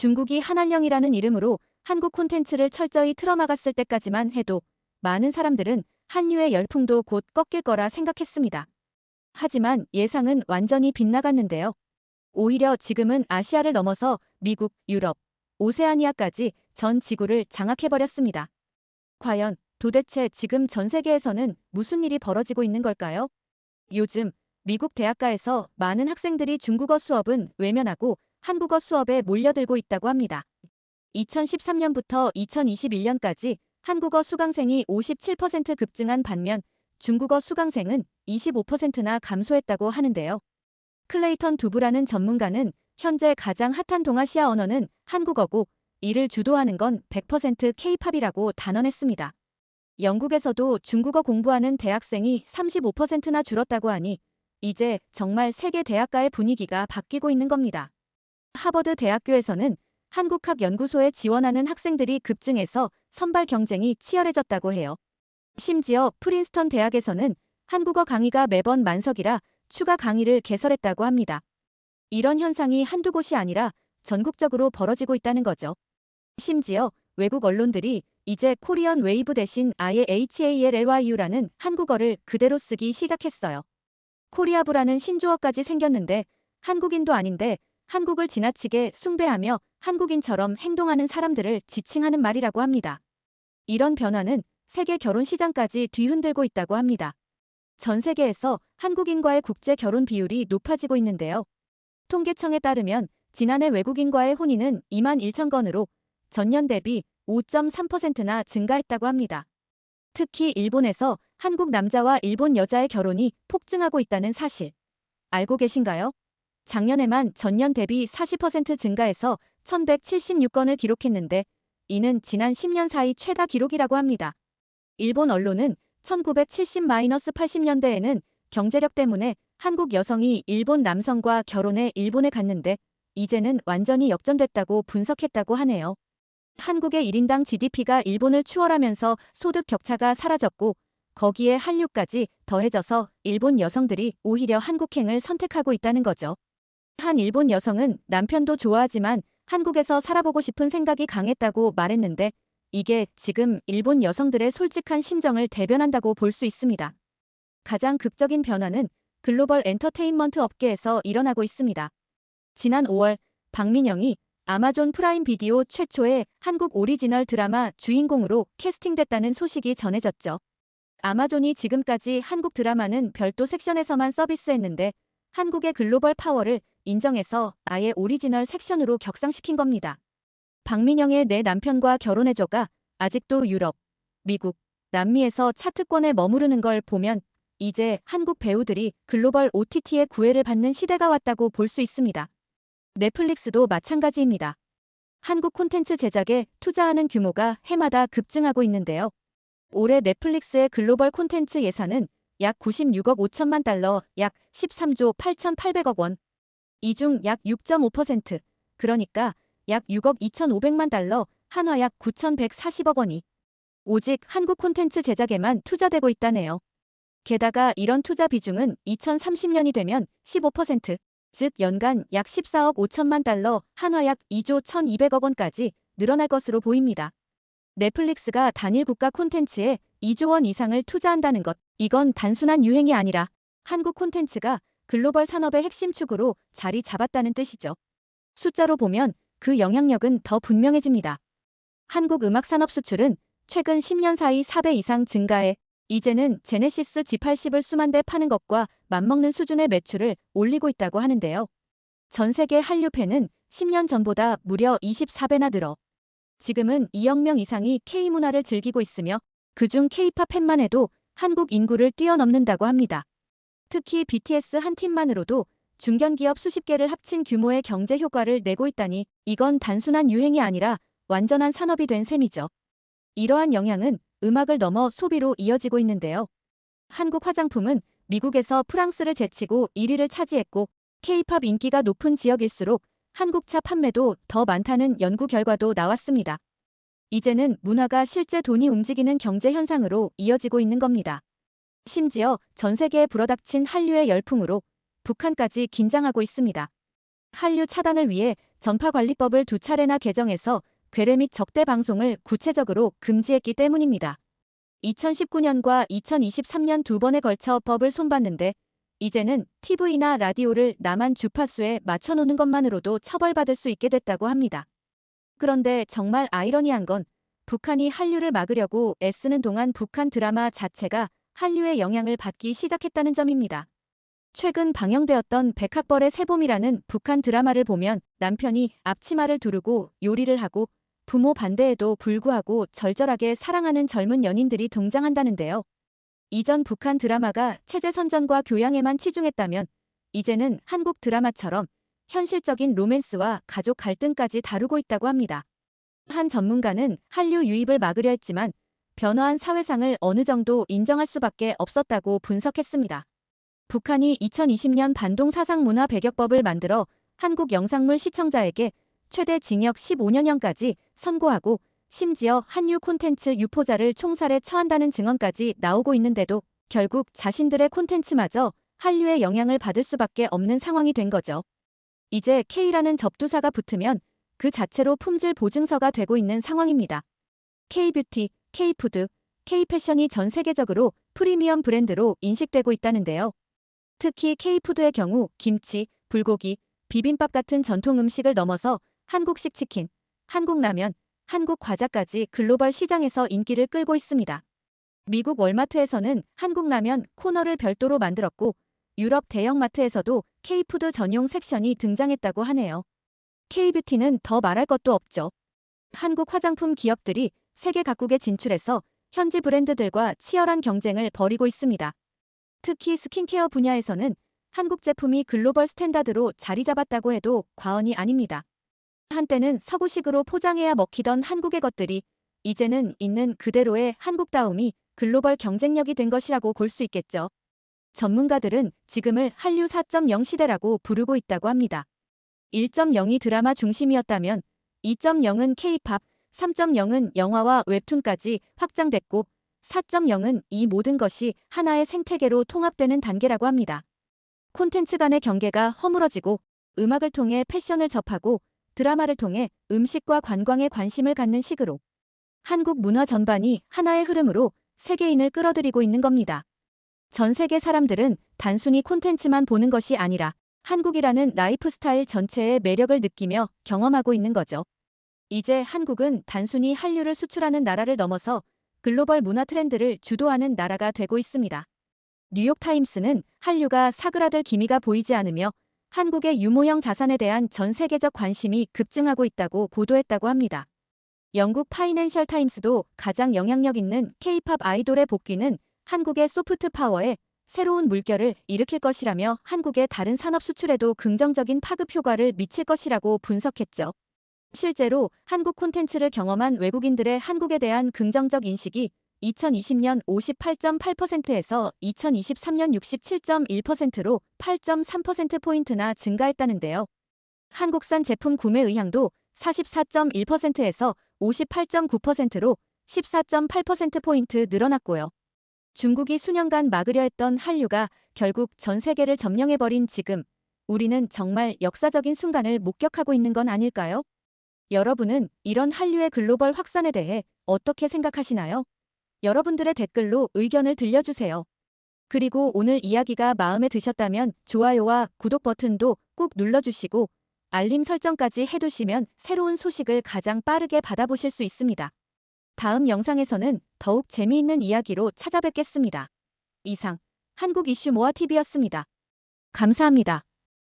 중국이 한한령이라는 이름으로 한국 콘텐츠를 철저히 틀어막았을 때까지만 해도 많은 사람들은 한류의 열풍도 곧 꺾일 거라 생각했습니다. 하지만 예상은 완전히 빗나갔는데요. 오히려 지금은 아시아를 넘어서 미국, 유럽, 오세아니아까지 전 지구를 장악해버렸습니다. 과연 도대체 지금 전 세계에서는 무슨 일이 벌어지고 있는 걸까요? 요즘 미국 대학가에서 많은 학생들이 중국어 수업은 외면하고 한국어 수업에 몰려들고 있다고 합니다. 2013년부터 2021년까지 한국어 수강생이 57% 급증한 반면 중국어 수강생은 25%나 감소했다고 하는데요. 클레이턴 두브라는 전문가는 현재 가장 핫한 동아시아 언어는 한국어고 이를 주도하는 건 100% K-팝이라고 단언했습니다. 영국에서도 중국어 공부하는 대학생이 35%나 줄었다고 하니 이제 정말 세계 대학가의 분위기가 바뀌고 있는 겁니다. 하버드 대학교에서는 한국학연구소에 지원하는 학생들이 급증해서 선발 경쟁이 치열해졌다고 해요. 심지어 프린스턴 대학에서는 한국어 강의가 매번 만석이라 추가 강의를 개설했다고 합니다. 이런 현상이 한두 곳이 아니라 전국적으로 벌어지고 있다는 거죠. 심지어 외국 언론들이 이제 코리언 웨이브 대신 아예 HALLYU라는 한국어를 그대로 쓰기 시작했어요. 코리아부라는 신조어까지 생겼는데 한국인도 아닌데 한국을 지나치게 숭배하며 한국인처럼 행동하는 사람들을 지칭하는 말이라고 합니다. 이런 변화는 세계 결혼 시장까지 뒤흔들고 있다고 합니다. 전 세계에서 한국인과의 국제 결혼 비율이 높아지고 있는데요. 통계청에 따르면 지난해 외국인과의 혼인은 2만 1천 건으로 전년 대비 5.3%나 증가했다고 합니다. 특히 일본에서 한국 남자와 일본 여자의 결혼이 폭증하고 있다는 사실 알고 계신가요? 작년에만 전년 대비 40% 증가해서 1176건을 기록했는데 이는 지난 10년 사이 최다 기록이라고 합니다. 일본 언론은 1970-80년대에는 경제력 때문에 한국 여성이 일본 남성과 결혼해 일본에 갔는데 이제는 완전히 역전됐다고 분석했다고 하네요. 한국의 1인당 GDP가 일본을 추월하면서 소득 격차가 사라졌고 거기에 한류까지 더해져서 일본 여성들이 오히려 한국행을 선택하고 있다는 거죠. 한 일본 여성은 남편도 좋아하지만 한국에서 살아보고 싶은 생각이 강했다고 말했는데 이게 지금 일본 여성들의 솔직한 심정을 대변한다고 볼 수 있습니다. 가장 극적인 변화는 글로벌 엔터테인먼트 업계에서 일어나고 있습니다. 지난 5월 박민영이 아마존 프라임 비디오 최초의 한국 오리지널 드라마 주인공으로 캐스팅됐다는 소식이 전해졌죠. 아마존이 지금까지 한국 드라마는 별도 섹션에서만 서비스했는데 한국의 글로벌 파워를 인정해서 아예 오리지널 섹션으로 격상시킨 겁니다. 박민영의 내 남편과 결혼해줘가 아직도 유럽, 미국, 남미에서 차트권에 머무르는 걸 보면 이제 한국 배우들이 글로벌 OTT의 구애를 받는 시대가 왔다고 볼 수 있습니다. 넷플릭스도 마찬가지입니다. 한국 콘텐츠 제작에 투자하는 규모가 해마다 급증하고 있는데요. 올해 넷플릭스의 글로벌 콘텐츠 예산은 약 96억 5천만 달러, 약 13조 8,800억 원. 이 중 약 6.5%, 그러니까 약 6억 2,500만 달러, 한화 약 9,140억 원이 오직 한국 콘텐츠 제작에만 투자되고 있다네요. 게다가 이런 투자 비중은 2030년이 되면 15%, 즉 연간 약 14억 5천만 달러, 한화 약 2조 1,200억 원까지 늘어날 것으로 보입니다. 넷플릭스가 단일 국가 콘텐츠에 2조 원 이상을 투자한다는 것, 이건 단순한 유행이 아니라 한국 콘텐츠가 글로벌 산업의 핵심 축으로 자리 잡았다는 뜻이죠. 숫자로 보면 그 영향력은 더 분명해집니다. 한국 음악 산업 수출은 최근 10년 사이 4배 이상 증가해 이제는 제네시스 G80을 수만 대 파는 것과 맞먹는 수준의 매출을 올리고 있다고 하는데요. 전 세계 한류 팬은 10년 전보다 무려 24배나 늘어 지금은 2억 명 이상이 K-문화를 즐기고 있으며 그중 K-팝 팬만 해도 한국 인구를 뛰어넘는다고 합니다. 특히 BTS 한 팀만으로도 중견기업 수십 개를 합친 규모의 경제 효과를 내고 있다니 이건 단순한 유행이 아니라 완전한 산업이 된 셈이죠. 이러한 영향은 음악을 넘어 소비로 이어지고 있는데요. 한국 화장품은 미국에서 프랑스를 제치고 1위를 차지했고 K-팝 인기가 높은 지역일수록 한국차 판매도 더 많다는 연구 결과도 나왔습니다. 이제는 문화가 실제 돈이 움직이는 경제 현상으로 이어지고 있는 겁니다. 심지어 전 세계에 불어닥친 한류의 열풍으로 북한까지 긴장하고 있습니다. 한류 차단을 위해 전파관리법을 두 차례나 개정해서 괴뢰 및 적대 방송을 구체적으로 금지했기 때문입니다. 2019년과 2023년 두 번에 걸쳐 법을 손봤는데 이제는 TV나 라디오를 남한 주파수에 맞춰놓는 것만으로도 처벌받을 수 있게 됐다고 합니다. 그런데 정말 아이러니한 건 북한이 한류를 막으려고 애쓰는 동안 북한 드라마 자체가 한류의 영향을 받기 시작했다는 점입니다. 최근 방영되었던 백학벌의 새봄이라는 북한 드라마를 보면 남편이 앞치마를 두르고 요리를 하고 부모 반대에도 불구하고 절절하게 사랑하는 젊은 연인들이 등장한다는데요. 이전 북한 드라마가 체제 선전과 교양에만 치중했다면 이제는 한국 드라마처럼 현실적인 로맨스와 가족 갈등까지 다루고 있다고 합니다. 한 전문가는 한류 유입을 막으려 했지만 변화한 사회상을 어느 정도 인정할 수밖에 없었다고 분석했습니다. 북한이 2020년 반동 사상 문화 배격법을 만들어 한국 영상물 시청자에게 최대 징역 15년형까지 선고하고 심지어 한류 콘텐츠 유포자를 총살에 처한다는 증언까지 나오고 있는데도 결국 자신들의 콘텐츠마저 한류의 영향을 받을 수밖에 없는 상황이 된 거죠. 이제 K라는 접두사가 붙으면 그 자체로 품질 보증서가 되고 있는 상황입니다. K뷰티, K푸드, K패션이 전 세계적으로 프리미엄 브랜드로 인식되고 있다는데요. 특히 K푸드의 경우 김치, 불고기, 비빔밥 같은 전통 음식을 넘어서 한국식 치킨, 한국 라면, 한국 과자까지 글로벌 시장에서 인기를 끌고 있습니다. 미국 월마트에서는 한국 라면 코너를 별도로 만들었고 유럽 대형마트에서도 K푸드 전용 섹션이 등장했다고 하네요. K뷰티는 더 말할 것도 없죠. 한국 화장품 기업들이 세계 각국에 진출해서 현지 브랜드들과 치열한 경쟁을 벌이고 있습니다. 특히 스킨케어 분야에서는 한국 제품이 글로벌 스탠다드로 자리 잡았다고 해도 과언이 아닙니다. 한때는 서구식으로 포장해야 먹히던 한국의 것들이 이제는 있는 그대로의 한국다움이 글로벌 경쟁력이 된 것이라고 볼 수 있겠죠. 전문가들은 지금을 한류 4.0 시대라고 부르고 있다고 합니다. 1.0이 드라마 중심이었다면 2.0은 K-팝, 3.0은 영화와 웹툰까지 확장됐고 4.0은 이 모든 것이 하나의 생태계로 통합되는 단계라고 합니다. 콘텐츠 간의 경계가 허물어지고 음악을 통해 패션을 접하고 드라마를 통해 음식과 관광에 관심을 갖는 식으로 한국 문화 전반이 하나의 흐름으로 세계인을 끌어들이고 있는 겁니다. 전 세계 사람들은 단순히 콘텐츠만 보는 것이 아니라 한국이라는 라이프 스타일 전체의 매력을 느끼며 경험하고 있는 거죠. 이제 한국은 단순히 한류를 수출하는 나라를 넘어서 글로벌 문화 트렌드를 주도하는 나라가 되고 있습니다. 뉴욕타임스는 한류가 사그라들 기미가 보이지 않으며 한국의 유모형 자산에 대한 전 세계적 관심이 급증하고 있다고 보도했다고 합니다. 영국 파이낸셜 타임스도 가장 영향력 있는 K-팝 아이돌의 복귀는 한국의 소프트 파워에 새로운 물결을 일으킬 것이라며 한국의 다른 산업 수출에도 긍정적인 파급 효과를 미칠 것이라고 분석했죠. 실제로 한국 콘텐츠를 경험한 외국인들의 한국에 대한 긍정적 인식이 2020년 58.8%에서 2023년 67.1%로 8.3%포인트나 증가했다는데요. 한국산 제품 구매 의향도 44.1%에서 58.9%로 14.8%포인트 늘어났고요. 중국이 수년간 막으려 했던 한류가 결국 전 세계를 점령해버린 지금 우리는 정말 역사적인 순간을 목격하고 있는 건 아닐까요? 여러분은 이런 한류의 글로벌 확산에 대해 어떻게 생각하시나요? 여러분들의 댓글로 의견을 들려주세요. 그리고 오늘 이야기가 마음에 드셨다면 좋아요와 구독 버튼도 꾹 눌러주시고 알림 설정까지 해두시면 새로운 소식을 가장 빠르게 받아보실 수 있습니다. 다음 영상에서는 더욱 재미있는 이야기로 찾아뵙겠습니다. 이상 한국 이슈 모아 TV였습니다. 감사합니다.